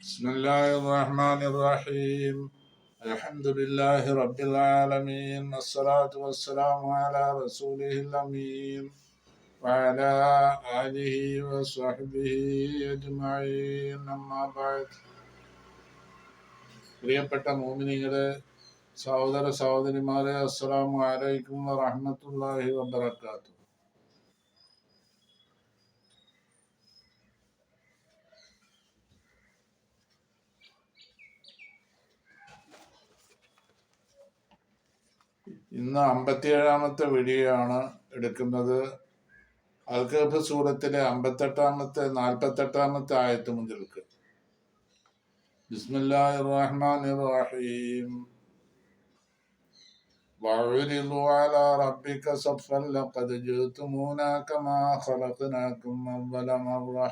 بسم الله الرحمن الرحيم الحمد لله رب العالمين الصلاة والسلام على رسوله الأمين وعلى آله وصحبه أجمعين أما بعد പ്രിയപ്പെട്ട മോമിനികളെ സഹോദര സഹോദരിമാരെ അസ്സലാമു അലൈക്കും വറഹ്മത്തുള്ളാഹി വബറകാതുഹു ഇന്ന് അമ്പത്തിയേഴാമത്തെ വീഡിയോ ആണ് എടുക്കുന്നത് അൽഖബ് സൂറത്തിലെ അമ്പത്തെട്ടാമത്തെ നാൽപ്പത്തെട്ടാമത്തെ ആയത്ത് മുതൽക്ക് ബിസ്മില്ലാഹിർ റഹ്മാനിർ റഹീം وعرضوا على ربك صفا لقد جئتمونا كما خلقناكم أول مرة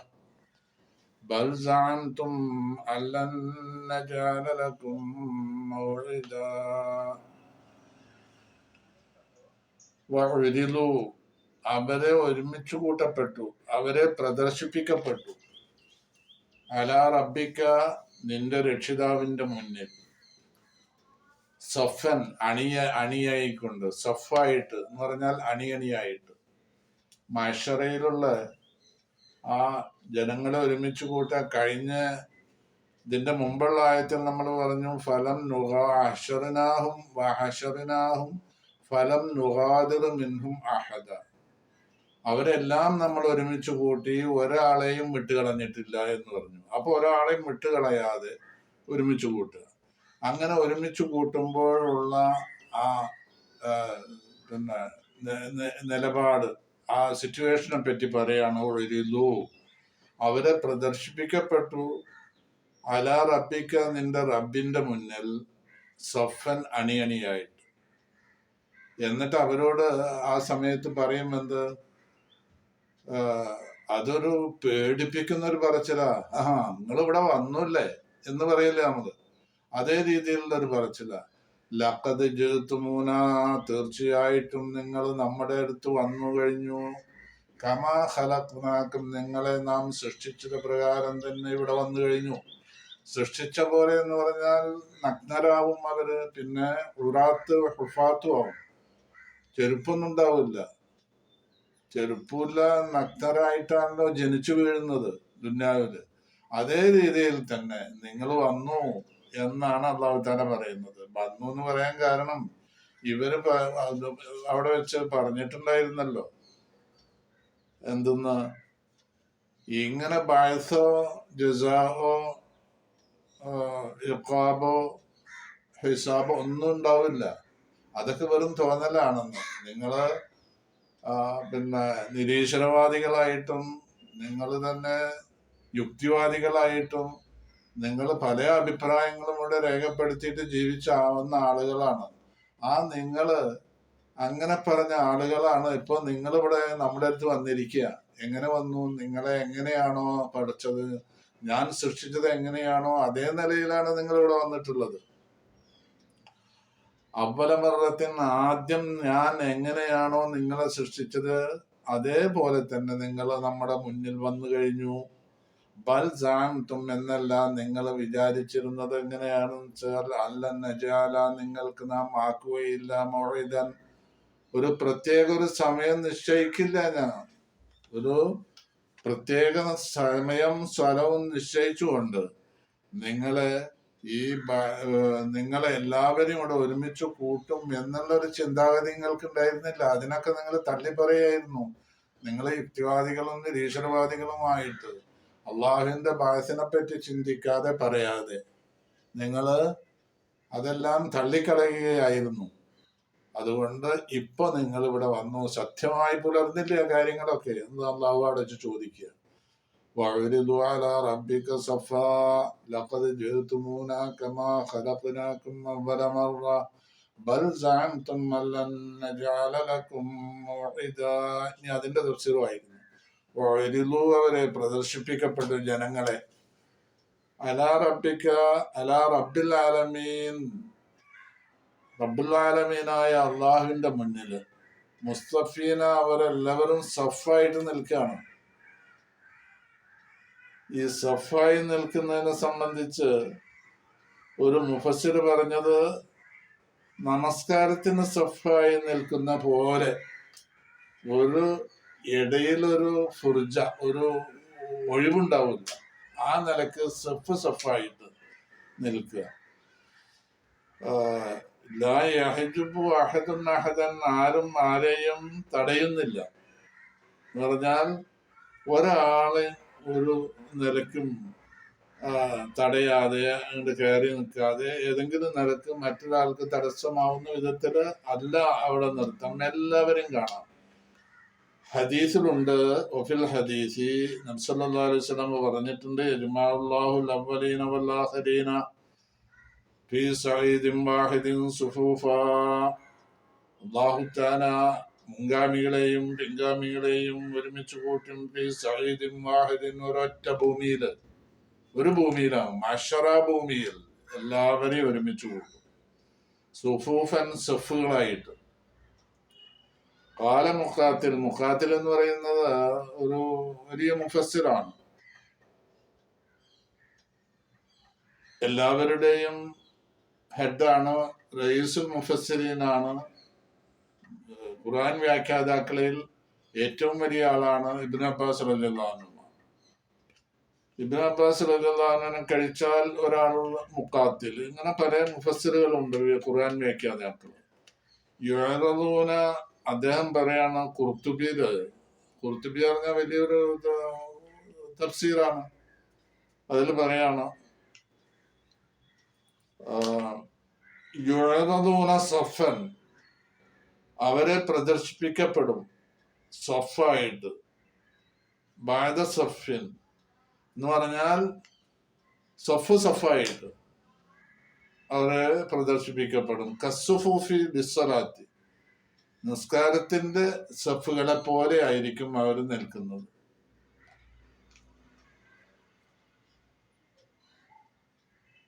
بل زعمتم أن لن نجعل لكم موعدا വഴുതിലു അവരെ ഒരുമിച്ച് കൂട്ടപ്പെട്ടു. അവരെ പ്രദർശിപ്പിക്കപ്പെട്ടു. അലാ റബ്ബിക്ക നിന്റെ രക്ഷിതാവിന്റെ മുന്നിൽ. സഫൻ അണിയ അണിയായിക്കൊണ്ട് സഫായിട്ട് എന്ന് പറഞ്ഞാൽ അണിയണിയായിട്ട്. മഷറയിലുള്ള ആ ജനങ്ങളെ ഒരുമിച്ച് കൂട്ടാൻ കഴിഞ്ഞ ഇതിന്റെ മുമ്പുള്ള ആയത്തിൽ നമ്മൾ പറഞ്ഞു ഫലം നുഹ അഷറിനാഹും വഹഷറിനാഹും ഫലം നുഹാദിർ മിൻഹും അഹദ. അവരെല്ലാം നമ്മൾ ഒരുമിച്ച് കൂട്ടി ഒരാളെയും വിട്ടുകളഞ്ഞിട്ടില്ല എന്ന് പറഞ്ഞു. അപ്പൊ ഒരാളെയും വിട്ടുകളയാതെ ഒരുമിച്ച് കൂട്ടുക. അങ്ങനെ ഒരുമിച്ച് കൂട്ടുമ്പോഴുള്ള ആ പിന്നെ നിലപാട് ആ സിറ്റുവേഷനെ പറ്റി പറയാണ് ഒഴിരുന്നു അവരെ പ്രദർശിപ്പിക്കപ്പെട്ടു. അല റബ്ബിക്ക നിന്റെ റബ്ബിന്റെ മുന്നിൽ സഫൻ അണിയണിയായിട്ട്. എന്നിട്ട് അവരോട് ആ സമയത്ത് പറയും അതൊരു പേടിപ്പിക്കുന്ന ഒരു പറച്ചിലാ. ആ നിങ്ങൾ ഇവിടെ വന്നൂല്ലേ എന്ന് പറയില്ലേ നമ്മൾ. അതേ രീതിയിലുള്ള ഒരു പറച്ചിലാ. ലക്കത് ജേത്തുമൂന തീർച്ചയായിട്ടും നിങ്ങൾ നമ്മുടെ അടുത്ത് വന്നു കഴിഞ്ഞു. കമാ ഹലക്നാക്കും നിങ്ങളെ നാം സൃഷ്ടിച്ചത് പ്രകാരം തന്നെ ഇവിടെ വന്നു കഴിഞ്ഞു. സൃഷ്ടിച്ച പോലെ എന്ന് പറഞ്ഞാൽ നഗ്നരാവും അവർ. പിന്നെ ഉറാത്ത് ഹുഫാത്തും ആവും. ചെരുപ്പൊന്നും ഉണ്ടാവില്ല. ചെരുപ്പില്ല നഗ്നരായിട്ടാണല്ലോ ജനിച്ചു വീഴുന്നത് ദുന്യാവിൽ. അതേ രീതിയിൽ തന്നെ നിങ്ങൾ വന്നു എന്നാണ് അള്ളാഹു താല പറയുന്നത്. വന്നു എന്ന് പറയാൻ കാരണം ഇവർ അവിടെ വെച്ച് പറഞ്ഞിട്ടുണ്ടായിരുന്നല്ലോ. എന്തെന്ന്? ഇങ്ങനെ ബായസോ ജസാഹോ ഇഖാബോ ഹിസാബോ ഒന്നും ഉണ്ടാവില്ല. അതൊക്കെ വെറും തോന്നലാണെന്ന്. നിങ്ങൾ പിന്നെ നിരീശ്വരവാദികളായിട്ടും നിങ്ങൾ തന്നെ യുക്തിവാദികളായിട്ടും നിങ്ങൾ പല അഭിപ്രായങ്ങളും ഇവിടെ രേഖപ്പെടുത്തിയിട്ട് ജീവിച്ചാവുന്ന ആളുകളാണ്. ആ നിങ്ങൾ അങ്ങനെ പറഞ്ഞ ആളുകളാണ് ഇപ്പൊ നിങ്ങളിവിടെ നമ്മുടെ അടുത്ത് വന്നിരിക്കുക എങ്ങനെ വന്നു? നിങ്ങളെ എങ്ങനെയാണോ പഠിച്ചത്? ഞാൻ സൃഷ്ടിച്ചത് എങ്ങനെയാണോ? അതേ നിലയിലാണ് നിങ്ങൾ ഇവിടെ വന്നിട്ടുള്ളത്. അവലമറത്തിന് ആദ്യം ഞാൻ എങ്ങനെയാണോ നിങ്ങളെ സൃഷ്ടിച്ചത് അതേപോലെ തന്നെ നിങ്ങൾ നമ്മുടെ മുന്നിൽ വന്നു കഴിഞ്ഞു. ബൽ ജാൻതും എന്നല്ല നിങ്ങൾ വിചാരിച്ചിരുന്നത് എങ്ങനെയാണെന്ന് വെച്ചാൽ അല്ല നജാല നിങ്ങൾക്ക് നാം ആക്കുകയില്ല മൊഴിതൻ ഒരു പ്രത്യേക ഒരു സമയം നിശ്ചയിക്കില്ല ഞാൻ. ഒരു പ്രത്യേക സമയം സ്ഥലവും നിശ്ചയിച്ചുകൊണ്ട് നിങ്ങളെ ഈ നിങ്ങളെ എല്ലാവരെയും കൂടെ ഒരുമിച്ച് കൂട്ടും എന്നുള്ള ഒരു ചിന്താഗതി നിങ്ങൾക്ക് ഉണ്ടായിരുന്നില്ല അതിനൊക്കെ നിങ്ങൾ തള്ളി പറയായിരുന്നു നിങ്ങൾ യുക്തിവാദികളും നിരീശ്വരവാദികളുമായിട്ട് അള്ളാഹുവിന്റെ ബാസിനെ പറ്റി ചിന്തിക്കാതെ പറയാതെ നിങ്ങൾ അതെല്ലാം തള്ളിക്കളയുകയായിരുന്നു. അതുകൊണ്ട് ഇപ്പൊ നിങ്ങൾ ഇവിടെ വന്നു. സത്യമായി പുലർന്നില്ല കാര്യങ്ങളൊക്കെ എന്ന് അള്ളാഹു അടച്ച് ചോദിക്കുക. وعرضوا على ربك صفا لقد جئتمونا كما خلقناكم أول مرة بل زعمتم أن لن نجعل لكم موعدا ഇനി അതിന്റെ തഫ്സീറുമായിരുന്നു വഴുതിലു അവരെ പ്രദർശിപ്പിക്കപ്പെട്ടു ജനങ്ങളെ അലാ റബ്ബിക്ക അലാ റബ്ബിൽ ആലമീൻ റബ്ബുൽ ആലമീനായ അള്ളാഹുവിന്റെ മുന്നിൽ മുസ്തഫീന അവരെല്ലാവരും സഫായിട്ട് നിൽക്കുകയാണ് ഈ സഫായി നിൽക്കുന്നതിനെ സംബന്ധിച്ച് ഒരു മുഫസ്സിർ പറഞ്ഞത് നമസ്കാരത്തിന് സഫായി നിൽക്കുന്ന പോലെ ഒരു ഇടയിലൊരു ഫുർജ ഒരു ഒഴിവുണ്ടാവില്ല ആ നിലയ്ക്ക് സഫ് സഫായിട്ട് നിൽക്കുക. ആഹ് ലാ യഹജുബു അഹദുൻ അഹദൻ ആരും ആരെയും തടയുന്നില്ല. എന്ന് പറഞ്ഞാൽ ഒരാളെ ഒരു നിലക്കും തടയാതെ അങ്ങോട്ട് കയറി നിൽക്കാതെ ഏതെങ്കിലും നിലയ്ക്ക് മറ്റൊരാൾക്ക് തടസ്സമാവുന്ന വിധത്തിൽ അല്ല അവിടെ നിർത്തം എല്ലാവരും കാണാം. ഹദീസിലുണ്ട് ഒഫിൽ ഹദീസി നബ്സല്ലാ അലൈഹി പറഞ്ഞിട്ടുണ്ട് യജ്മാഉല്ലാഹുൽ അവലീന വല്ലാഖരീന ഫീ സഈദിൻ വാഹിദിൻ സുഫൂഫാ അല്ലാഹു തആല മുൻഗാമികളെയും പിൻഗാമികളെയും ഒരുമിച്ച് കൂട്ടും. ഫീ സഈദിൻ വാഹിദിൻ ഒരൊറ്റ ഭൂമിയിൽ ഒരു ഭൂമിയിലാണ് മഷറ ഭൂമിയിൽ എല്ലാവരെയും ഒരുമിച്ച് കൂട്ടും. സുഫൂഫൻ സഫുകളായിട്ട്. കാല മുഖാത്തിൽ മുഖാത്തിൽ എന്ന് പറയുന്നത് ഒരു വലിയ മുഫസിലാണ് എല്ലാവരുടെയും ഹെഡാണ് റയീസുൽ മുഫസ്സിരീനാണ്. ഖുർആൻ വ്യാഖ്യാതാക്കളിൽ ഏറ്റവും വലിയ ആളാണ് ഇബിൻ അബ്ബാസ് റലിള്ളാഹു ഇബിൻ അബ്ബാസ് റലിള്ളാഹുവിനെ കഴിച്ചാൽ ഒരാൾ മുക്കാത്തിൽ ഇങ്ങനെ പല മുഫസ്സിറുകളുണ്ട് ഖുർആൻ വ്യാഖ്യാതാക്കൾ. യുഴറൂന അദ്ദേഹം പറയാണ് കുർത്തുബീദ് കുർത്തുബി പറഞ്ഞ വലിയൊരു തഫ്സീറാണ്. അതിൽ പറയാണ് യുഴറൂന സഫൻ അവരെ പ്രദർശിപ്പിക്കപ്പെടും. സഫായിട്ട്. ബാദ സഫിൻ എന്ന് പറഞ്ഞാൽ സഫ് സഫായിട്ട് അവരെ പ്രദർശിപ്പിക്കപ്പെടും. കസുഫൂഫി ബിസ്വലാത്തി നിസ്കാരത്തിന്റെ സഫുകളെ പോലെ ആയിരിക്കും അവർ നിൽക്കുന്നത്.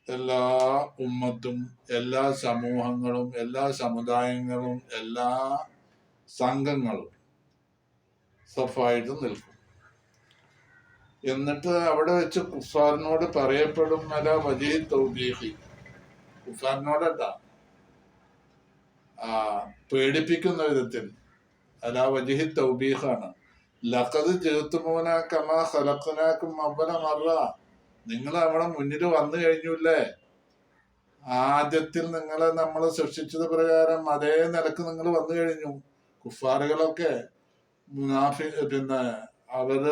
എല്ലാ ഉമ്മത്തും എല്ലാ സമൂഹങ്ങളും എല്ലാ സമുദായങ്ങളും എല്ലാ സംഘങ്ങളും സഫായിട്ട് നിൽക്കും. എന്നിട്ട് അവിടെ വെച്ച് കുഫാറിനോട് പറയപ്പെടും അല വലിയ തൗബീഹി കുഫാറിനോടട്ടാ പേടിപ്പിക്കുന്ന വിധത്തിൽ. അല വജിഹി തൗബീഹാണ് ലഖത് ജേത്തുമോന കമാ മറ. നിങ്ങൾ അവിടെ മുന്നിൽ വന്നു കഴിഞ്ഞില്ലേ? ആദ്യത്തിൽ നിങ്ങളെ നമ്മൾ സൃഷ്ടിച്ചത് പ്രകാരം അതേ നിലയ്ക്ക് നിങ്ങൾ വന്നു കഴിഞ്ഞു. കുഫാറുകളൊക്കെ മുനാഫി പിന്നെ അവർ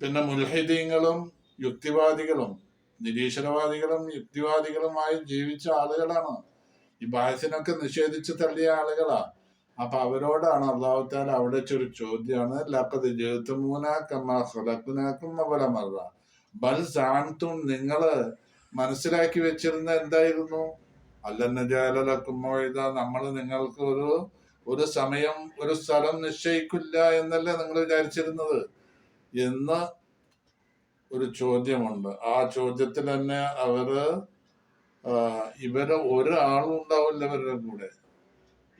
പിന്നെ മുൽഹിദീങ്ങളും യുക്തിവാദികളും നിരീശ്വരവാദികളും യുക്തിവാദികളുമായി ജീവിച്ച ആളുകളാണ്. ഈ ബാസിനൊക്കെ നിഷേധിച്ച് തള്ളിയ ആളുകളാ. അപ്പൊ അവരോടാണ് അള്ളാഹുത്താൽ അവിടെ വെച്ചൊരു ചോദ്യമാണ് ലക്കത് ജേത്തുമൂന കമാ ഖലഖ്നാക്കും അവലമറ ബൽ സാന്തും നിങ്ങൾ മനസ്സിലാക്കി വെച്ചിരുന്ന എന്തായിരുന്നു? അല്ലന്നജാലക്കുമ്പോ ഇതാ നമ്മൾ നിങ്ങൾക്ക് ഒരു ഒരു സമയം ഒരു സ്ഥലം നിശ്ചയിക്കില്ല എന്നല്ലേ നിങ്ങൾ വിചാരിച്ചിരുന്നത്? എന്ന് ഒരു ചോദ്യമുണ്ട്. ആ ചോദ്യത്തിൽ തന്നെ അവർ ഇവർ ഒരാളും ഉണ്ടാവില്ല ഇവരുടെ കൂടെ.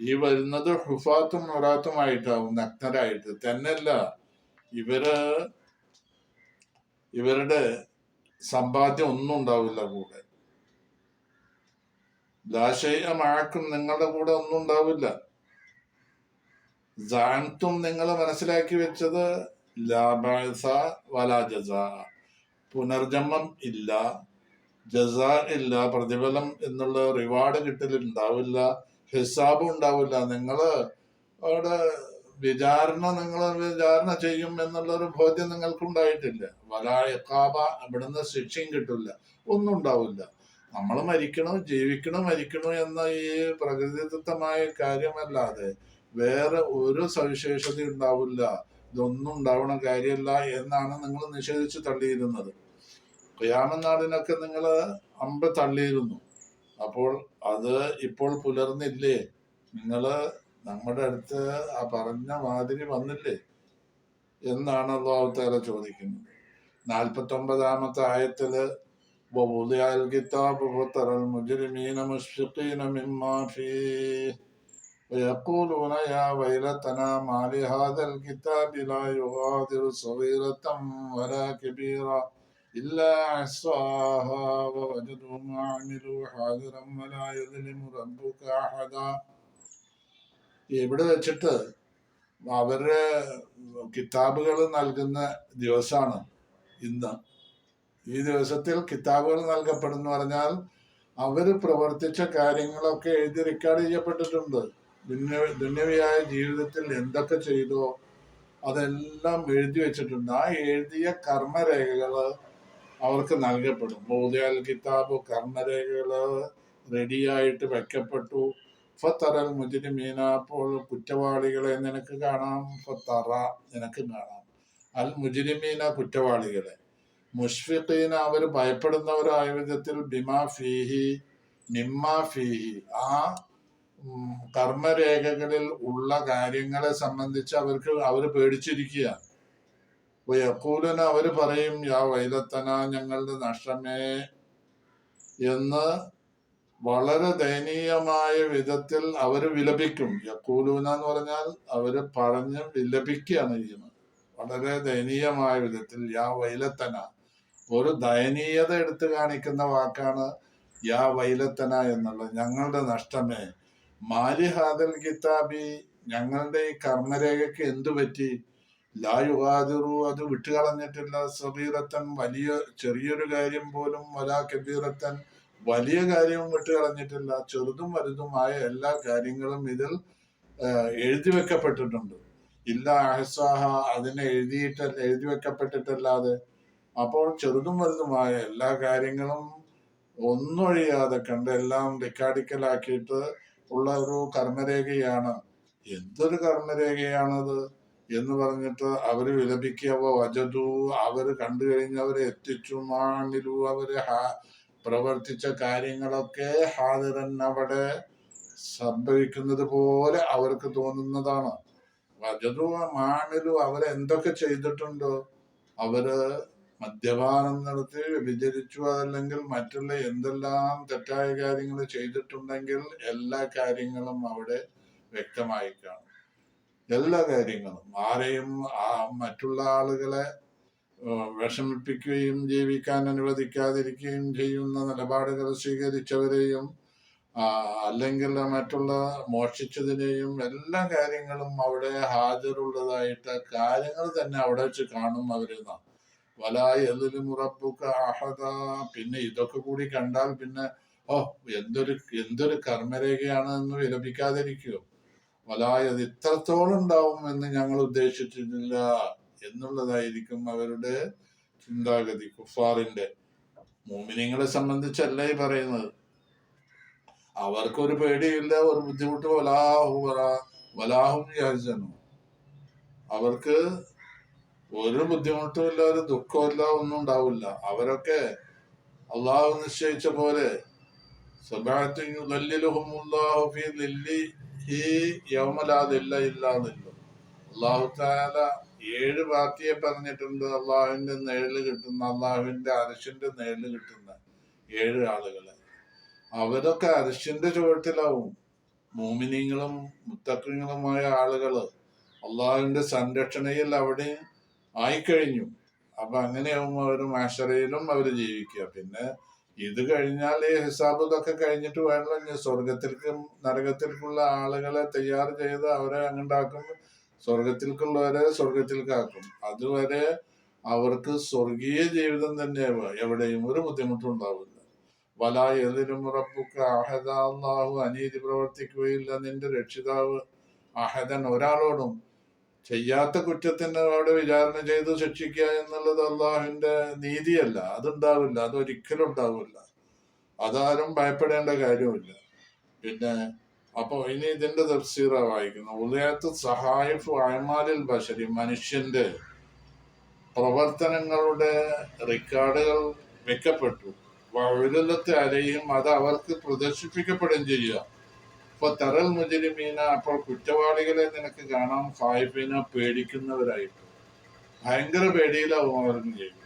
ഈ വരുന്നത് ഹുഫാത്തും നൊറാത്തുമായിട്ടാവും നഗ്നരായിട്ട്. തന്നെയല്ല ഇവർ ഇവരുടെ സമ്പാദ്യം ഒന്നും ഉണ്ടാവില്ല കൂടെ. ലാശയമാക്കും നിങ്ങളുടെ കൂടെ ഒന്നും ഉണ്ടാവില്ല. ജാൻത്തും നിങ്ങൾ മനസ്സിലാക്കി വെച്ചത് ലാബാസ വലാജസ പുനർജന്മം ഇല്ല ജസ ഇല്ല പ്രതിഫലം എന്നുള്ള റിവാർഡ് കിട്ടലുണ്ടാവില്ല. ഹിസാബും ഉണ്ടാവില്ല നിങ്ങൾ അവിടെ വിചാരണ നിങ്ങൾ വിചാരണ ചെയ്യും എന്നുള്ള ഒരു ബോധ്യം നിങ്ങൾക്ക് ഉണ്ടായിട്ടില്ല വലാ ഇഖാബ ഇവിടുന്ന് ശിക്ഷയും കിട്ടില്ല. ഒന്നും ഉണ്ടാവില്ല. നമ്മൾ മരിക്കണം ജീവിക്കണം മരിക്കണം എന്ന ഈ പ്രകൃതിദത്തമായ കാര്യമല്ലാതെ വേറെ ഒരു സവിശേഷത ഉണ്ടാവില്ല. ഇതൊന്നും ഉണ്ടാവണ കാര്യമല്ല എന്നാണ് നിങ്ങൾ നിഷേധിച്ച് തള്ളിയിരുന്നത്. ക്യാമനാടിനൊക്കെ നിങ്ങൾ അമ്പ തള്ളിയിരുന്നു. അപ്പോൾ അത് ഇപ്പോൾ പുലർന്നില്ലേ നിങ്ങള് നമ്മുടെ അടുത്ത് ആ പറഞ്ഞ മാതിരി വന്നില്ലേ എന്നാണ് അള്ളാഹുത്താല ചോദിക്കുന്നത് നാൽപ്പത്തി ഒമ്പതാമത്തെ ആയത്തില് ووضع الكتاب فترى المجرمين مشفقين مما فيه ويقولون يا ويلتنا ما لهذا الكتاب لا يغادر صغيرة ولا كبيرة إلا أحصاها ووجدوا ما عملوا حاضرا ولا يظلم ربك أحدا ഇവിടെ വെച്ചിട്ട് അവരുടെ കിതാബുകൾ നൽകുന്ന ദിവസമാണ് ഇന്ന് ഈ ദിവസത്തിൽ കിതാബുകൾ നൽകപ്പെടുന്നു പറഞ്ഞാൽ അവര് പ്രവർത്തിച്ച കാര്യങ്ങളൊക്കെ എഴുതി റെക്കോർഡ് ചെയ്യപ്പെട്ടിട്ടുണ്ട് ദുന്യ- ദുന്യവിയായ ജീവിതത്തിൽ എന്തൊക്കെ ചെയ്തോ അതെല്ലാം എഴുതി വെച്ചിട്ടുണ്ട് ആ എഴുതിയ കർമ്മരേഖകള് അവർക്ക് നൽകപ്പെടും. ബോധ്യാൽ കിതാബ് കർമ്മരേഖകൾ റെഡിയായിട്ട് വെക്കപ്പെട്ടു. ഫത്തറൽ മുജിരിമീന അപ്പോൾ കുറ്റവാളികളെ നിനക്ക് കാണാം. ഫത്തറ നിനക്ക് കാണാം. അൽ മുജിരിമീന കുറ്റവാളികളെ. മുഷ്ഫിഖീന അവർ ഭയപ്പെടുന്നവരായ വിധത്തിൽ ബിമാ ഫീഹി നിമ്മ ഫീഹി. ആ കർമ്മരേഖകളിൽ ഉള്ള കാര്യങ്ങളെ സംബന്ധിച്ച് അവർക്ക് അവർ പേടിച്ചിരിക്കുക യക്കൂലന അവർ പറയും യാ വൈലത്തന ഞങ്ങളുടെ നഷ്ടമേ എന്ന് വളരെ ദയനീയമായ വിധത്തിൽ അവർ വിലപിക്കും. യക്കൂലൂന എന്ന് പറഞ്ഞാൽ അവർ പറഞ്ഞ് വിലപിക്കുകയാണ് ചെയ്യുന്നത്. വളരെ ദയനീയമായ വിധത്തിൽ യാ വൈലത്തന ഒരു ദയനീയത എടുത്തു കാണിക്കുന്ന വാക്കാണ് യാ വൈലത്തന എന്നുള്ളത്. ഞങ്ങളുടെ നഷ്ടമേ മാലിഹാദൽ കിതാബി ഞങ്ങളുടെ ഈ കർമ്മരേഖയ്ക്ക് എന്തു പറ്റി ലാ യുഗാദിറു അത് വിട്ടുകളഞ്ഞിട്ടില്ല. സബീറത്തൻ വലിയ ചെറിയൊരു കാര്യം പോലും വലാ കബീറത്തൻ വലിയ കാര്യവും വിട്ടുകളഞ്ഞിട്ടില്ല. ചെറുതും വലുതുമായ എല്ലാ കാര്യങ്ങളും ഇതിൽ എഴുതി വെക്കപ്പെട്ടിട്ടുണ്ട്. ഇല്ല അഹസാഹ അതിനെ എഴുതിയിട്ട് എഴുതി വെക്കപ്പെട്ടിട്ടല്ലാതെ. അപ്പോൾ ചെറുതും വലുതുമായ എല്ലാ കാര്യങ്ങളും ഒന്നൊഴിയാതെ കണ്ട് എല്ലാം റെക്കാർഡിക്കലാക്കിയിട്ട് ഉള്ള ഒരു കർമ്മരേഖയാണ്. എന്തൊരു കർമ്മരേഖയാണത്? എന്ന് പറഞ്ഞിട്ട് അവർ വിലപിക്കവോ വജതു അവർ കണ്ടു കഴിഞ്ഞവരെ എത്തിച്ചു. മാണിലു അവർ പ്രവർത്തിച്ച കാര്യങ്ങളൊക്കെ ഹാദിറൻ അവിടെ സംഭവിക്കുന്നത് പോലെ അവർക്ക് തോന്നുന്നതാണ്. വജതു മാണിലു അവരെന്തൊക്കെ ചെയ്തിട്ടുണ്ടോ അവർ മദ്യപാനം നടത്തി വ്യഭിചരിച്ചു അതല്ലെങ്കിൽ മറ്റുള്ള എന്തെല്ലാം തെറ്റായ കാര്യങ്ങൾ ചെയ്തിട്ടുണ്ടെങ്കിൽ എല്ലാ കാര്യങ്ങളും അവിടെ വ്യക്തമായി കാണും എല്ലാ കാര്യങ്ങളും. ആരെയും മറ്റുള്ള ആളുകളെ വിഷമിപ്പിക്കുകയും ജീവിക്കാൻ അനുവദിക്കാതിരിക്കുകയും ചെയ്യുന്ന നിലപാടുകൾ സ്വീകരിച്ചവരെയും അല്ലെങ്കിൽ മറ്റുള്ള മോഷിച്ചതിനെയും എല്ലാ കാര്യങ്ങളും അവിടെ ഹാജരുള്ളതായിട്ട് കാര്യങ്ങൾ തന്നെ അവിടെ വെച്ച് കാണും അവരെന്ന വലായ എതിലും ഉറപ്പുക അഹദ. പിന്നെ ഇതൊക്കെ കൂടി കണ്ടാൽ പിന്നെ ഓ എന്തൊരു എന്തൊരു കർമ്മരേഖയാണ് എന്ന് വിലപിക്കാതിരിക്കുമോ വലായത് ഇത്രത്തോളം ഉണ്ടാവും എന്ന് ഞങ്ങൾ ഉദ്ദേശിച്ചിട്ടില്ല എന്നുള്ളതായിരിക്കും അവരുടെ ചിന്താഗതി കുഫാറിന്റെ. മോമിനിങ്ങളെ സംബന്ധിച്ചല്ല ഈ പറയുന്നത്. അവർക്കൊരു പേടിയില്ല ഒരു ബുദ്ധിമുട്ട്. വലാഹു വലാഹു യാചനു അവർക്ക് ഒരു ബുദ്ധിമുട്ടും ഇല്ല ഒരു ദുഃഖമില്ല ഒന്നും ഉണ്ടാവില്ല. അവരൊക്കെ അള്ളാഹു നിശ്ചയിച്ച പോലെ. സബഅത്ത് യുദല്ലിലുഹുമുല്ലാഹു ഫീ ളില്ലിഹി ഇല്ല ലാ ദില്ല അള്ളാഹു താല ഏഴ് പാർട്ടിയെ പറഞ്ഞിട്ടുണ്ട്. അള്ളാഹുവിന്റെ നേരിൽ കിട്ടുന്ന അള്ളാഹുവിന്റെ അരിശിന്റെ നേരിൽ കിട്ടുന്ന ഏഴ് ആളുകളെ. അവരൊക്കെ അരിശിന്റെ ചുവട്ടിലാവും. മൂമിനിങ്ങളും മുത്തക്കിങ്ങളുമായ ആളുകൾ അള്ളാഹുവിന്റെ സംരക്ഷണയിൽ അവിടെ ആയിക്കഴിഞ്ഞു. അപ്പൊ അങ്ങനെയാവുമ്പോ അവർ മാഷറയിലും അവർ ജീവിക്കുക. പിന്നെ ഇത് കഴിഞ്ഞാൽ ഈ ഹിസാബ് ഇതൊക്കെ കഴിഞ്ഞിട്ട് വേണമല്ലോ. സ്വർഗത്തിലേക്കും നരകത്തിലേക്കുള്ള ആളുകളെ തയ്യാർ ചെയ്ത് അവരെ അങ്ങുണ്ടാക്കും സ്വർഗത്തിലേക്കുള്ളവരെ സ്വർഗത്തിലേക്കാക്കും അതുവരെ അവർക്ക് സ്വർഗീയ ജീവിതം തന്നെ എവിടെയും ഒരു ബുദ്ധിമുട്ടും ഉണ്ടാവില്ല വല എതിരും ഉറപ്പുക്ക് അഹദ അനീതി പ്രവർത്തിക്കുകയില്ല നിന്റെ രക്ഷിതാവ്. അഹദൻ ഒരാളോടും ചെയ്യാത്ത കുറ്റത്തിന് അവിടെ വിചാരണ ചെയ്ത് ശിക്ഷിക്കുക എന്നുള്ളത് അള്ളാഹുവിന്റെ നീതിയല്ല. അതുണ്ടാവില്ല. അതൊരിക്കലും ഉണ്ടാവില്ല അതാരും ഭയപ്പെടേണ്ട കാര്യമില്ല. പിന്നെ അപ്പൊ ഇനി ഇതിന്റെ തഫ്സീറ വായിക്കുന്നു. ഉദയത്ത് സഹായിഫ് അയമാലിൽ ബഷരി മനുഷ്യന്റെ പ്രവർത്തനങ്ങളുടെ റെക്കോർഡുകൾ വെക്കപ്പെട്ടു. വഴുലത്തെ അലയും അത് അവർക്ക് പ്രദർശിപ്പിക്കപ്പെടുകയും ചെയ്യുക. ഇപ്പൊ തറൽ മുജരിമീന അപ്പോൾ കുറ്റവാളികളെ നിനക്ക് കാണാം ഫായിഫീന പേടിക്കുന്നവരായിട്ട്. ഭയങ്കര പേടിയിലാവും ചെയ്യും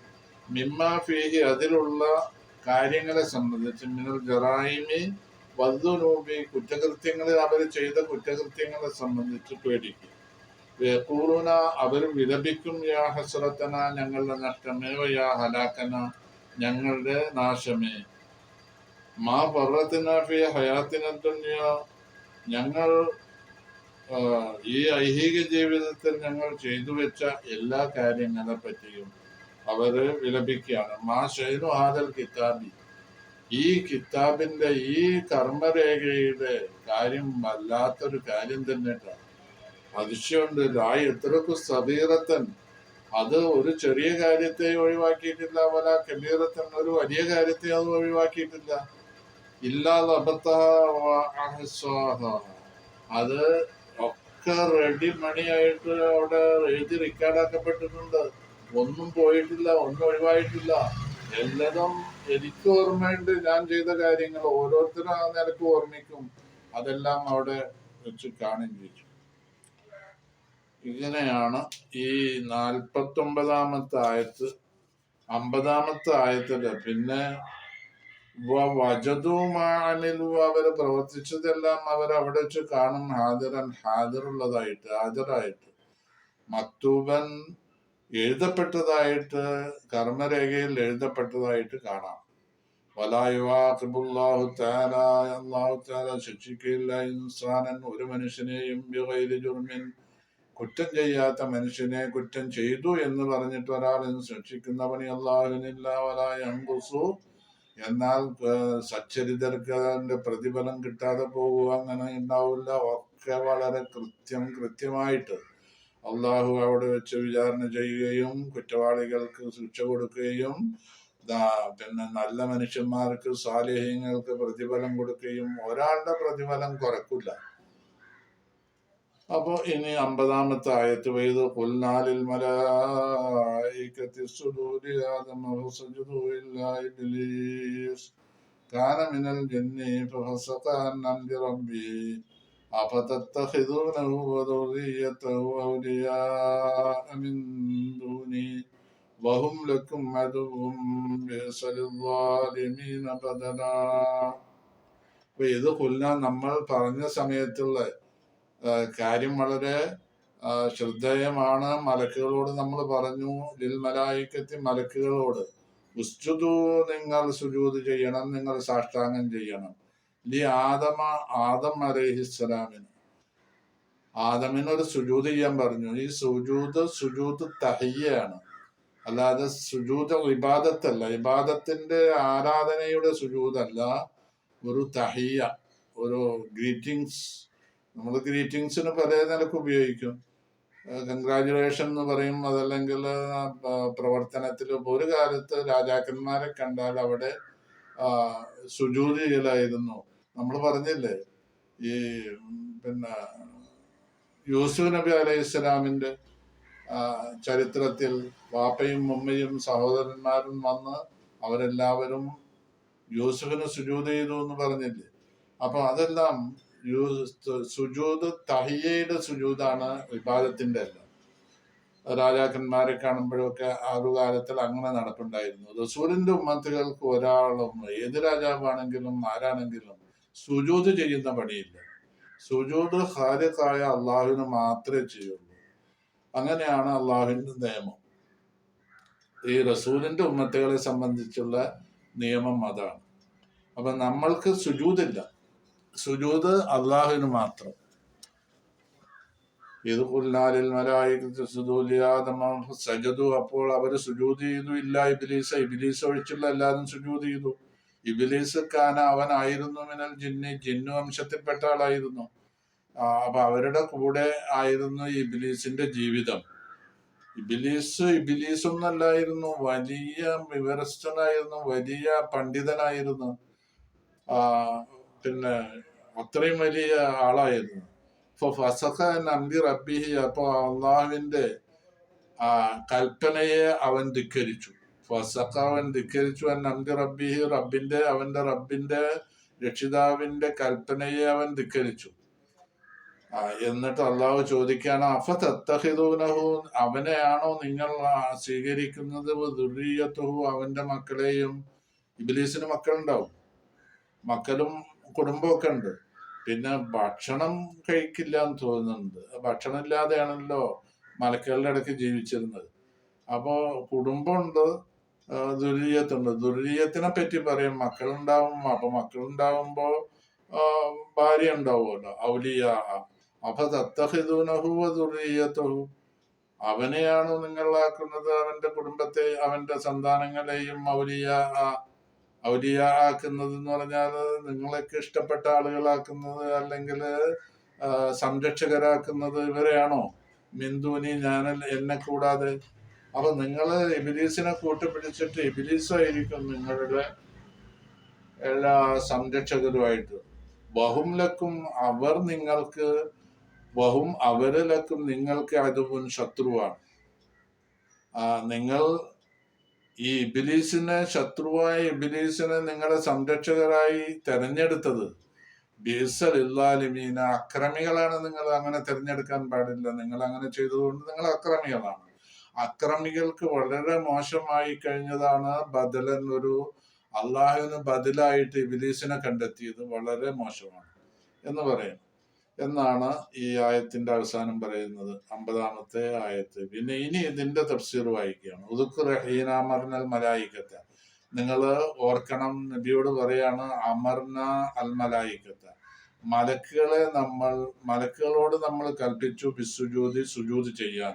മിമ്മ ഫീഹി അതിലുള്ള കാര്യങ്ങളെ സംബന്ധിച്ച് മിനൽ ജറായിമി വധുനൂപി കുറ്റകൃത്യങ്ങളിൽ അവർ ചെയ്ത കുറ്റകൃത്യങ്ങളെ സംബന്ധിച്ച് പേടിക്കും. ൂറുന അവർ വിലപിക്കും യാ ഹസ്രത്തന ഞങ്ങളുടെ നഷ്ടമേ യാ ഹലാക്കന ഞങ്ങളുടെ നാശമേ. മാ പർവത്തിനാഫിയ ഹയാത്തിന ദുനിയ ഞങ്ങൾ ഈ ഐഹിക ജീവിതത്തിൽ ഞങ്ങൾ ചെയ്തു വെച്ച എല്ലാ കാര്യങ്ങളെ പറ്റിയും അവർ വിലപിക്കുകയാണ്. മാ ഷൈനു ഹാദൽ കിതാബി. ഈ കിതാബിന്റെ ഈ കർമ്മരേഖയുടെ കാര്യം വല്ലാത്തൊരു കാര്യം തന്നെയാണ്. അതിശയമുണ്ട് ലായ് എത്രക്കു സബീറത്തൻ. അത് ഒരു ചെറിയ കാര്യത്തെ ഒഴിവാക്കിയിട്ടില്ല വല കബീറത്തൻ ഒരു വലിയ കാര്യത്തെ അത് ഒഴിവാക്കിയിട്ടില്ല. ഇല്ലാതെ അത് ഒക്കെ റെഡി മണിയായിട്ട് അവിടെ എഴുതി റെക്കോർഡാക്കപ്പെട്ടിട്ടുണ്ട് ഒന്നും പോയിട്ടില്ല ഒന്നും ഒഴിവായിട്ടില്ല. എല്ലതും എനിക്ക് ഓർമ്മയുണ്ട്. ഞാൻ ചെയ്ത കാര്യങ്ങൾ ഓരോരുത്തരും ആ നിലയ്ക്ക് ഓർമ്മിക്കും. അതെല്ലാം അവിടെ വെച്ച് കാണുകയും ചെയ്തു ഇങ്ങനെയാണ് ഈ നാൽപ്പത്തി ഒമ്പതാമത്തെ ആയത്ത് അമ്പതാമത്തെ ആയത്തിൽ. പിന്നെ അവർ പ്രവർത്തിച്ചതെല്ലാം അവർ അവിടെ വെച്ച് കാണും. ഹാജരൻ ഹാജറുള്ളതായിട്ട് ഹാജരായിട്ട്. മക്തൂബൻ എഴുതപ്പെട്ടതായിട്ട് കർമ്മരേഖയിൽ എഴുതപ്പെട്ടതായിട്ട് കാണാം. ശിക്ഷിക്കില്ല ഇൻസാനൻ ഒരു മനുഷ്യനെയും ജുർമിൻ കുറ്റം ചെയ്യാത്ത മനുഷ്യനെ കുറ്റം ചെയ്തു എന്ന് പറഞ്ഞിട്ട് ഒരാൾ ശിക്ഷിക്കുന്നവനെ അള്ളാഹുവിനില്ല വലായംകുസു എന്നാൽ സച്ചരിതർക്ക് അതിന്റെ പ്രതിഫലം കിട്ടാതെ പോവുക അങ്ങനെ ഉണ്ടാവില്ല. ഒക്കെ വളരെ കൃത്യം കൃത്യമായിട്ട് അള്ളാഹു അവിടെ വെച്ച് വിചാരണ ചെയ്യുകയും കുറ്റവാളികൾക്ക് ശിക്ഷ കൊടുക്കുകയും പിന്നെ നല്ല മനുഷ്യന്മാർക്ക് സാലേഹ്യങ്ങൾക്ക് പ്രതിഫലം കൊടുക്കുകയും ഒരാളുടെ പ്രതിഫലം കുറക്കില്ല. അപ്പൊ ഇനി അമ്പതാമത്തെ ആയത്ത് പെയ്ത് കൊല്ലാലിൽ മലായിക്കത്തി സുദൂരി ആദമ ഫസജദു ഇല്ലാ ഇബ്ലീസ് കാന മിനൽ ജന്നി ഫഫസഖ അൻ അംരി റബ്ബി أفتتخذونه وذريته أولياء من دوني وهم لكم عدو بئس للظالمين بدلا അപ്പൊ ഇത് കൊല്ലാൻ നമ്മൾ പറഞ്ഞ സമയത്തുള്ള ആ, കാര്യം വളരെ ശ്രദ്ധേയമാണ് മലക്കുകളോട് നമ്മൾ പറഞ്ഞു ലിൽ മലായിക്കത്തി മലക്കുകളോട് ഉസ്തുതു നിങ്ങൾ സുജൂത് ചെയ്യണം നിങ്ങൾ സാഷ്ടാംഗം ചെയ്യണം. ലി ആദമ ആദം അലഹിസ്സലാമിന് ആദമിനൊരു സുജൂത് ചെയ്യാൻ പറഞ്ഞു. ഈ സുജൂത് സുജൂത് തഹയ്യാണ് അല്ലാതെ സുജൂത് ഇബാദത്തല്ല. ഇബാദത്തിന്റെ ആരാധനയുടെ സുജൂതല്ല ഒരു തഹിയ ഒരു ഗ്രീറ്റിംഗ്സ് നമ്മൾ ഗ്രീറ്റിങ്സിന് പല നിലയ്ക്ക് ഉപയോഗിക്കും. കൺഗ്രാജുലേഷൻ എന്ന് പറയും അതല്ലെങ്കിൽ പ്രവർത്തനത്തിൽ ഒരു കാലത്ത് രാജാക്കന്മാരെ കണ്ടാൽ അവിടെ ചെയ്യലായിരുന്നു നമ്മൾ പറഞ്ഞില്ലേ ഈ പിന്നെ യൂസുഫ് നബി അലൈഹി ഇസ്ലാമിന്റെ ചരിത്രത്തിൽ വാപ്പയും ഉമ്മയും സഹോദരന്മാരും വന്ന് അവരെല്ലാവരും യൂസുഫിന് സുജൂത് ചെയ്തു എന്ന് പറഞ്ഞില്ലേ. അപ്പൊ അതെല്ലാം സുജൂത് തഹിയയുടെ സുജൂതാണ് വിവാദത്തിന്റെ അല്ല രാജാക്കന്മാരെ കാണുമ്പോഴൊക്കെ ആ ഒരു കാലത്തിൽ അങ്ങനെ നടപ്പുണ്ടായിരുന്നു. റസൂലിന്റെ ഉമ്മത്തുകൾക്ക് ഒരാളും ഏത് രാജാവാണെങ്കിലും ആരാണെങ്കിലും സുജൂത് ചെയ്യുന്ന പണിയില്ല. സുജൂത് ഹാരിക്കായ അള്ളാഹുവിന് മാത്രമേ ചെയ്യുള്ളൂ. അങ്ങനെയാണ് അള്ളാഹുവിന്റെ നിയമം. ഈ റസൂലിന്റെ ഉമ്മത്തുകളെ സംബന്ധിച്ചുള്ള നിയമം അതാണ്. അപ്പൊ നമ്മൾക്ക് സുജൂതില്ല. സുജൂത് അള്ളാഹുവിന് മാത്രം. ഇത് കുൽനാലിൽ സജദു അപ്പോൾ അവർ സുജൂത് ചെയ്തു. ഇല്ല ഇബിലീസ് ഇബിലീസ് ഒഴിച്ചുള്ള എല്ലാവരും സുജൂത് ചെയ്തു. ഇബിലീസ് കാന അവനായിരുന്നു മിനൽ ജിന്നി. ജിന്നു വംശത്തിൽപ്പെട്ട ആളായിരുന്നു. അപ്പൊ അവരുടെ കൂടെ ആയിരുന്നു ഇബിലീസിന്റെ ജീവിതം. ഇബിലീസ് ഇബിലീസ് ഒന്നല്ലായിരുന്നു വലിയ വിവരസ്ഥനായിരുന്നു. വലിയ പണ്ഡിതനായിരുന്നു. പിന്നെ അത്രയും വലിയ ആളായിരുന്നു. ഇപ്പൊ ഫസഖ നമ്പി റബ്ബിഹി അപ്പൊ അള്ളാഹുവിന്റെ ആ കൽപ്പനയെ അവൻ ധിക്കരിച്ചു. ഫസഖ അവൻ ധിക്കരിച്ചു അവൻ നമ്പി റബ്ബിഹി റബ്ബിന്റെ അവന്റെ റബ്ബിന്റെ രക്ഷിതാവിന്റെ കൽപ്പനയെ അവൻ ധിക്കരിച്ചു. എന്നിട്ട് അള്ളാഹു ചോദിക്കാണ് അഫ തത്തഹിദൂനഹു അവനെയാണോ നിങ്ങൾ സ്വീകരിക്കുന്നത്? ദുരീയത്തുഹു അവന്റെ മക്കളെയും ഇബിലീസിന് മക്കളുണ്ടാവും. മക്കളും കുടുംബമൊക്കെ ഉണ്ട് പിന്നെ ഭക്ഷണം കഴിക്കില്ല എന്ന് തോന്നുന്നുണ്ട്. ഭക്ഷണം ഇല്ലാതെയാണല്ലോ മലക്കുകളുടെ ഇടയ്ക്ക് ജീവിച്ചിരുന്നത്. അപ്പോ കുടുംബമുണ്ട് ദുരിതത്തുണ്ട് ദുരിതത്തിനെ പറ്റി പറയും മക്കളുണ്ടാവും അപ്പൊ മക്കളുണ്ടാവുമ്പോ ആ, ഭാര്യ ഉണ്ടാവുമല്ലോ ഔലിയ അപ്പൊ തത്തഹിദൂനഹുവ ദുരീയത്തുഹു അവനെയാണോ നിങ്ങളാക്കുന്നത് അവന്റെ കുടുംബത്തെ അവന്റെ സന്താനങ്ങളെയും ഔലിയ ഔലിയ ആക്കുന്നത് എന്ന് പറഞ്ഞാൽ നിങ്ങളൊക്കെ ഇഷ്ടപ്പെട്ട ആളുകളാക്കുന്നത് അല്ലെങ്കിൽ സംരക്ഷകരാക്കുന്നത് ഇവരെയാണോ? മിന്ദുവിനി ഞാൻ എന്നെ കൂടാതെ. അപ്പൊ നിങ്ങൾ ഇബിലീസിനെ കൂട്ടുപിടിച്ചിട്ട് ഇബിലീസായിരിക്കും നിങ്ങളുടെ എല്ലാ സംരക്ഷകരുമായിട്ട്. ബഹും ലക്കും അവർ നിങ്ങൾക്ക് ബഹും അവരിലക്കും നിങ്ങൾക്ക് അതുമുൻ ശത്രുവാണ്. നിങ്ങൾ ഈ ഇബിലീസിനെ ശത്രുവായ ഇബിലീസിനെ നിങ്ങളെ സംരക്ഷകരായി തെരഞ്ഞെടുത്തത്. ബീസലില്ലാലിമീന അക്രമികളാണ് നിങ്ങൾ അങ്ങനെ തിരഞ്ഞെടുക്കാൻ പാടില്ല. നിങ്ങൾ അങ്ങനെ ചെയ്തതുകൊണ്ട് നിങ്ങൾ അക്രമികളാണ്. അക്രമികൾക്ക് വളരെ മോശമായി കഴിഞ്ഞതാണ് ബദലൻ ഒരു അള്ളാഹുവിന് ബദലായിട്ട് ഇബിലീസിനെ കണ്ടെത്തിയത്. വളരെ മോശമാണ് എന്ന് പറയും. എന്നാണ് ഈ ആയത്തിന്റെ അവസാനം പറയുന്നത് അമ്പതാമത്തെ ആയത്ത്. പിന്നെ ഇനി ഇതിന്റെ തഫ്സീർ വായിക്കുകയാണ്. ഉദുക്ക് റഹീന അമർനൽ മലായിക്കത്ത. നിങ്ങൾ ഓർക്കണം നബിയോട് പറയാണ് അമർന അൽ മലായിക്കത്ത. മലക്കുകളെ നമ്മൾ മലക്കുകളോട് നമ്മൾ കൽപ്പിച്ചു ബിസുജൂതി സുജൂത് ചെയ്യാൻ.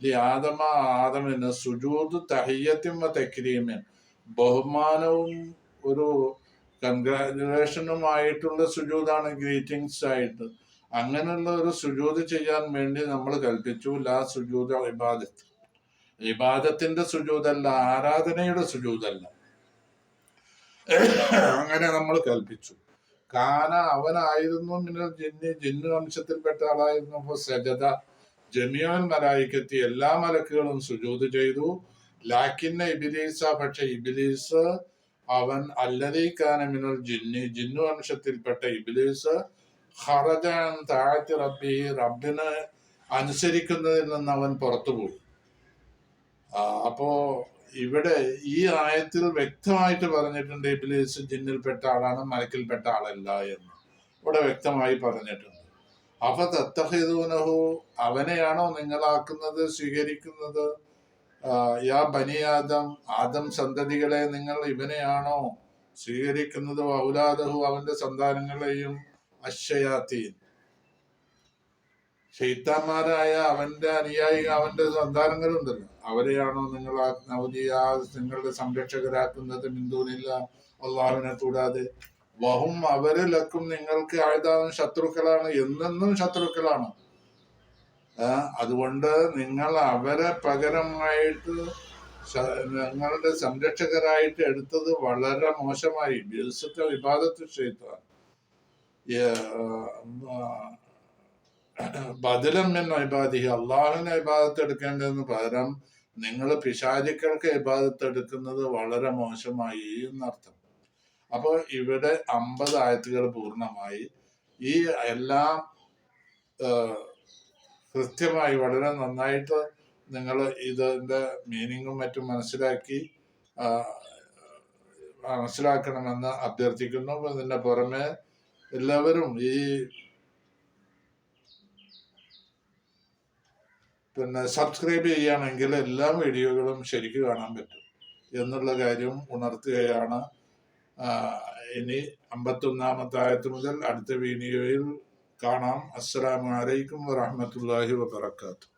ഈ ആദമ ആദമിന് സുജൂത് തഹിയത്തിൻ വ ബഹുമാനവും ഒരു കൺഗ്രാജുലേഷനുമായിട്ടുള്ള സുജൂതാണ് ഗ്രീറ്റിംഗ്സ് ആയിട്ട്. അങ്ങനെയുള്ള ഒരു സുജൂത് ചെയ്യാൻ വേണ്ടി നമ്മൾ കൽപ്പിച്ചു ലാ സുജൂത ഇബാദത്ത്. ഇബാദത്തിന്റെ സുജൂതല്ല ആരാധനയുടെ സുജൂതല്ല. അങ്ങനെ നമ്മൾ കൽപ്പിച്ചു. കാന അവനായിരുന്നു മിനൽ ജിന്നി ജിന്നു വംശത്തിൽപ്പെട്ട ആളായിരുന്നു. സജത ജമിയോൻ മലായിക്കെത്തി എല്ലാ മലക്കുകളും സുജൂത് ചെയ്തു. ലാക്കിന്ന ഇബിലീസ പക്ഷെ ഇബിലീസ് അവൻ അല്ലതീക്കാന മിനൽ ജിന്നി ജിന്നു വംശത്തിൽപ്പെട്ട ഇബിലീസ് ഖറജാൻ താഴ്ത്തി റബ്ബി റബ്ബിന് അനുസരിക്കുന്നതിൽ നിന്ന് അവൻ പുറത്തുപോയി. അപ്പോ ഇവിടെ ഈ ആയത്തിൽ വ്യക്തമായിട്ട് പറഞ്ഞിട്ടുണ്ട് ഇബിലീസ് ജിന്നിൽപ്പെട്ട ആളാണ് മലക്കിൽപ്പെട്ട ആളല്ല എന്ന്. ഇവിടെ വ്യക്തമായി പറഞ്ഞിട്ടുണ്ട്. അപ്പൊ തത്തഹിദൂനഹു അവനെയാണോ നിങ്ങളാക്കുന്നത് സ്വീകരിക്കുന്നത്? യാ ബനിയാദം ആദം സന്തതികളെ നിങ്ങൾ ഇവനെയാണോ സ്വീകരിക്കുന്നത്? ഔലാദഹു അവന്റെ സന്താനങ്ങളെയും അശയാത്തീൻ ഷെയ്ത്താന്മാരായ അവന്റെ അനുയായി അവന്റെ സന്താനങ്ങളുണ്ടല്ലോ. അവരെയാണോ നിങ്ങൾ ആ- നിങ്ങളുടെ സംരക്ഷകരാക്കുന്നത്? ബിന്ദുവിനില്ല അള്ളാഹുവിനെ കൂടാതെ. വഹും അവരിലക്കും നിങ്ങൾക്ക് ആയുധാവും ശത്രുക്കളാണ് എന്നെന്നും ശത്രുക്കളാണ്. അതുകൊണ്ട് നിങ്ങൾ അവരെ പകരമായിട്ട് നിങ്ങളുടെ സംരക്ഷകരായിട്ട് എടുത്തത് വളരെ മോശമായി. വിവാദത്തിൽ ചെയ്താൽ ബദലം എന്ന ഇബാദി അള്ളാഹുവിനെ ഇബാദത്ത് എടുക്കേണ്ടതിന് പകരം നിങ്ങൾ പിശാചിക്കൾക്ക് ഇബാദത്ത് എടുക്കുന്നത് വളരെ മോശമായി എന്നർത്ഥം. അപ്പോൾ ഇവിടെ അമ്പത് ആയത്തുകൾ പൂർണമായി. ഈ എല്ലാം കൃത്യമായി വളരെ നന്നായിട്ട് നിങ്ങൾ ഇതിന്റെ മീനിങ്ങും മറ്റും മനസ്സിലാക്കി മനസ്സിലാക്കണമെന്ന് അഭ്യർത്ഥിക്കുന്നു. ഇതിന്റെ പുറമെ എല്ലാവരും ഈ പിന്നെ സബ്സ്ക്രൈബ് ചെയ്യുകയാണെങ്കിൽ എല്ലാ വീഡിയോകളും ശരിക്ക് കാണാൻ പറ്റും എന്നുള്ള കാര്യം ഉണർത്തുകയാണ്. ഇനി അമ്പത്തൊന്നാമത്തെ ആയത്ത് മുതൽ അടുത്ത വീഡിയോയിൽ കാണാം. അസ്സലാമു അലൈക്കും വറഹ്മത്തുള്ളാഹി വബറകാതുഹു.